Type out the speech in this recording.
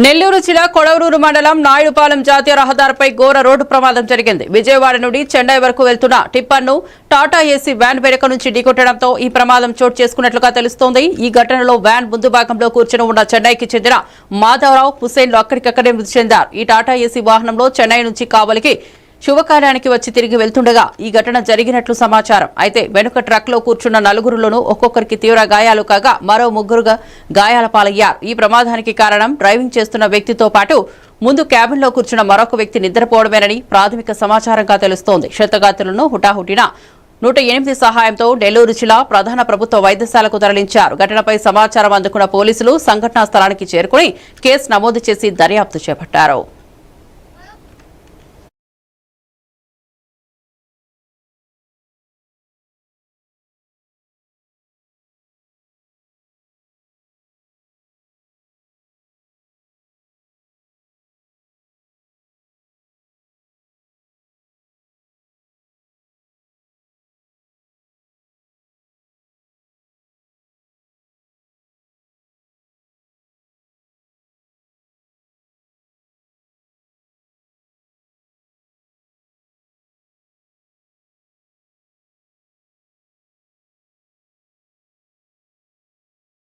నెల్లూరు జిల్లా కొడవరూరు మండలం నాయుడుపాలెం జాతీయ రహదారిపై ఘోర రోడ్డు ప్రమాదం జరిగింది. విజయవాడ నుండి చెన్నై వరకు వెళ్తున్న టిప్పర్ను టాటా ఏసీ వ్యాన్ వెనుక నుంచి ఢీకొట్టడంతో ఈ ప్రమాదం చోటు చేసుకున్నట్లుగా తెలుస్తోంది. ఈ ఘటనలో వ్యాన్ ముందు భాగంలో కూర్చుని ఉన్న చెన్నైకి చెందిన మాధవరావు హుసేన్లు అక్కడికక్కడే మృతి చెందారు. ఈ టాటా ఏసీ వాహనంలో చెన్నై నుంచి కావలికి శుభకార్యానికి వచ్చి తిరిగి వెళ్తుండగా ఈ ఘటన జరిగినట్లు సమాచారం. అయితే వెనుక ట్రక్లో కూర్చున్న నలుగురులోనూ ఒక్కొక్కరికి తీవ్ర గాయాలు కాగా మరో ముగ్గురుగా గాయాల పాలయ్యారు. ఈ ప్రమాదానికి కారణం డ్రైవింగ్ చేస్తున్న వ్యక్తితో పాటు ముందు క్యాబిన్లో కూర్చున్న మరొక వ్యక్తి నిద్రపోవడమేనని ప్రాథమిక సమాచారంగా తెలుస్తోంది. క్షతగాతులను హుటాహుటిన నూట ఎనిమిది సహాయంతో నెల్లూరు జిల్లా ప్రధాన ప్రభుత్వ వైద్యశాలకు తరలించారు. ఘటనపై సమాచారం అందుకున్న పోలీసులు సంఘటనా స్థలానికి చేరుకుని కేసు నమోదు చేసి దర్యాప్తు చేపట్టారు.